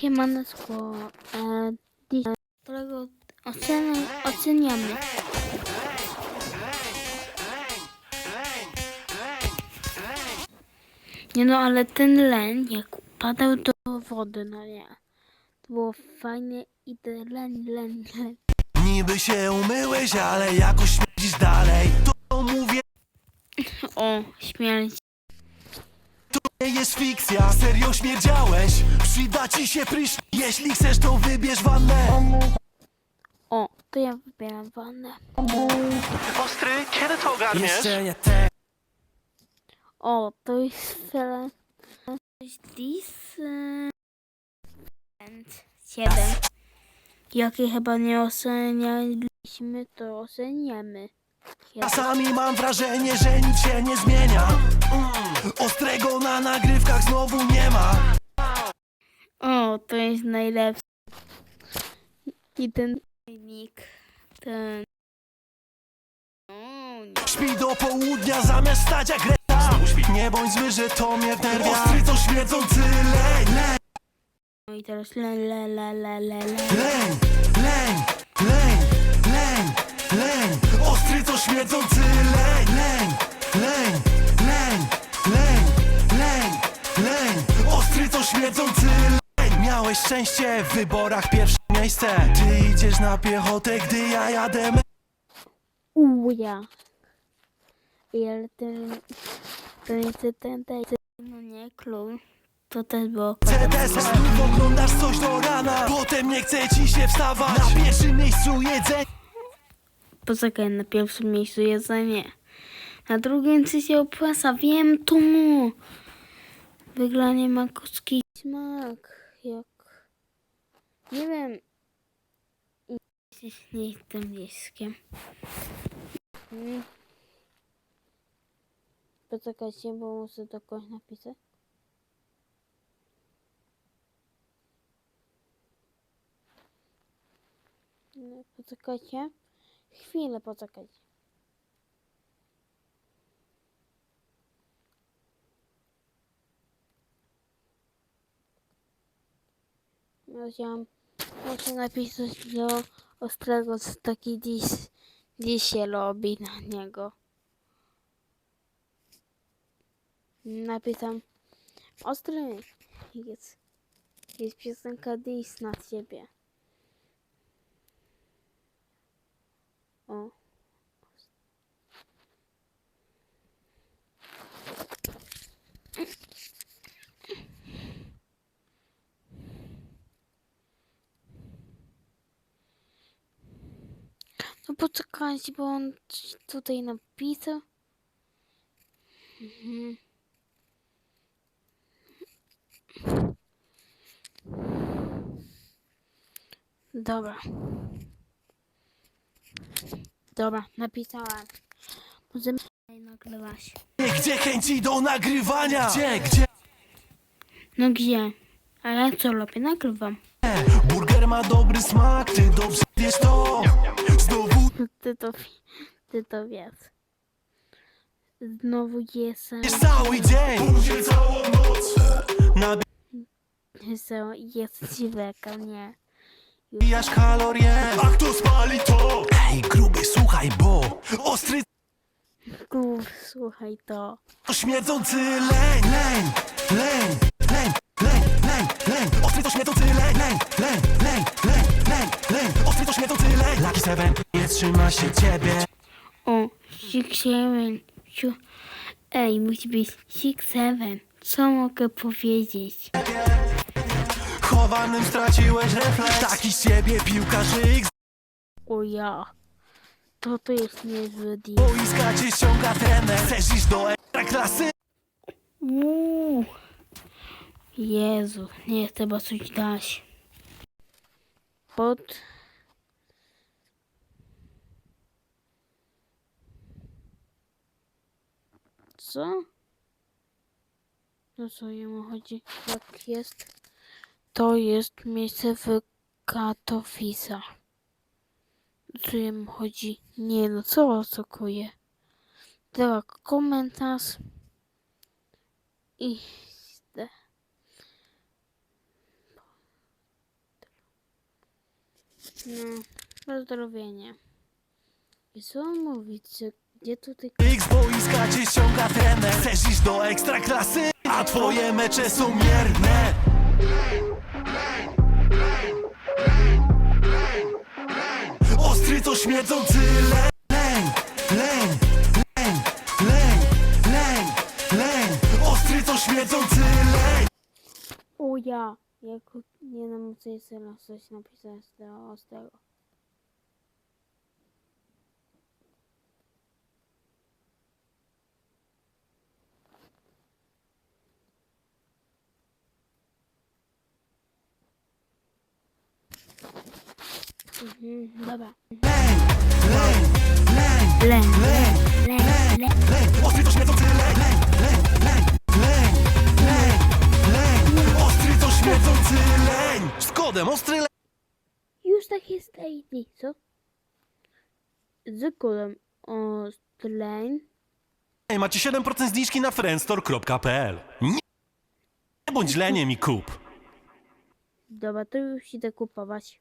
Siemaneczko, e, dzisiaj, którego oceny, oceniamy. Nie no, ale ten len, jak padał do wody, no nie. To było fajne i ten len, len, len. Niby się umyłeś, ale jakoś śmierdzisz dalej To mówię, O, śmierć. to nie jest fikcja Serio śmierdziałeś Przyda ci się prysznic Jeśli chcesz, to wybierz wannę O, to ja wybieram wannę. Ostry, kiedy to ogarniesz? Jeszcze nie te O, to jest jest this... 7. Jakie chyba nie ocenialiśmy, to oceniamy. Siedem. Czasami mam wrażenie, że nic się nie zmienia Mm. Ostrego na nagrywkach znowu nie ma jest najlepszy. I ten filmik, ten... Śpi do południa zamiast stać jak reta. Nie bądź zły, że to mnie wnerwia. Ostry to śmierdzący leń, leń. No i teraz le, le, le, le, le, le. Leń, leń, leń, leń, leń. Ostry to śmierdzący leń, leń, Miałeś szczęście w wyborach pierwsze miejsce Ty idziesz na piechotę, gdy ja jadę me- Uja. I ale ten... Ten, ten, no nie, klucz. To też było CDS Znów oglądasz coś do rana Potem nie chce ci się wstawać Na pierwszym miejscu jedzenie Poczekaj, na pierwszym miejscu jedzenie. Na drugim czy się opłaca, wiem to. Wyglanie ma kocki smak, jak... Nie wiem. Nie jestem wieskiem. Hmm. Poczekajcie, bo muszę to kogoś napisać. No, Poczekajcie. Chwilę poczekajcie. Musiałam, muszę napisać do ostrego, co taki dziś, dziś się robi na niego. Napisam, ostry, jest, jest piosenka dziś na ciebie. O. poczekajcie, bo on coś tutaj napisał. Mhm. Dobra. Dobra, napisałam. Możemy nagrywać. Gdzie chęci do nagrywania Gdzie, gdzie No gdzie? A ja co robię? Nagrywam. Burger ma dobry smak, ty dobrze Ty to, ty to wiesz. Znowu jestem. jest cały dzień Później całą noc Jestem, jest dziweka, nie. Nabijasz kalorie A kto spali to? Ej gruby słuchaj, bo Ostry Kur, słuchaj to. to śmierdzący leń, leń, leń, leń, leń, leń, leń Ostry to śmierdzący leń, leń, leń, leń, leń, leń, leń Ostry to śmierdzący leń Lucky Seven nie trzyma się ciebie O, six seven. Siu. Ej, musi być six seven. Co mogę powiedzieć? Chowanym straciłeś refleks Taki z ciebie piłkarzyk O ja. To to jest niezły deal. Boiska cię ściąga trener Chcesz iść do ekstraklasy? Uuu. Jezu, nie chcę chyba coś dać. Pod... Co? No co jemu chodzi? Jak jest? To jest miejsce w Katowicach. Co jemu chodzi? Nie no, co oczekuje? Dobra, komentarz. I No, pozdrowienie. I co mówić, że gdzie tutaj... X boiska cię ściąga trener. Chcesz iść do ekstraklasy, a twoje mecze są mierne. Ostry to śmierdzący leń Leń, leń, leń, leń, leń, Ostry to śmierdzący leń O ja! Jako nie na mocy jest coś napisać z tego, dobra. Leń, leń, leń, Leń, leń, leń, leń. leń Ostry to śmierdzący leń, leń, leń, leń, leń, leń, leń Ostry to śmierdzący leń Z kodem ostry leń Już tak jest ID, co? Z kodem Ostlane. Macie 7% zniżki na friendstore.pl Nie bądź leniem i kup Dobra, to już idę kupować.